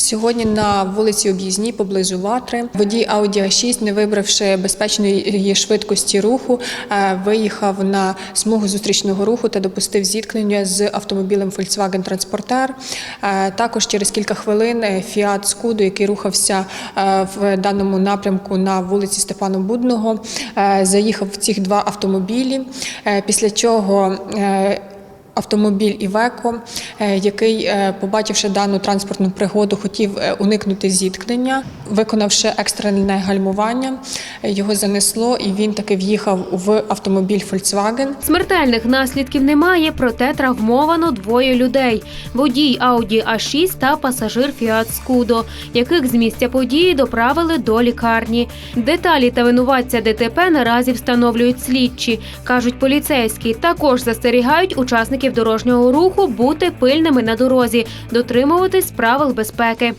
Сьогодні на вулиці Об'їзній поблизу Ватри водій Audi A6, не вибравши безпечної швидкості руху, е, виїхав на смугу зустрічного руху та допустив зіткнення з автомобілем Volkswagen. Е, Також через кілька хвилин Fiat Scudo, який рухався е, в даному напрямку на вулиці Степана Будного, е, заїхав в ці два автомобілі. Після чого Автомобіль Івеко, який, е, побачивши дану транспортну пригоду, хотів е, уникнути зіткнення, виконавши екстрене гальмування, е, його занесло, і він таки в'їхав в автомобіль Volkswagen. Смертельних наслідків немає, проте травмовано двоє людей: водій Audi A6 та пасажир Fiat Scudo, яких з місця події доправили до лікарні. Деталі та винуватця ДТП наразі встановлюють слідчі, кажуть поліцейські. Також застерігають учасників дорожнього руху бути пильними на дорозі, дотримуватись правил безпеки.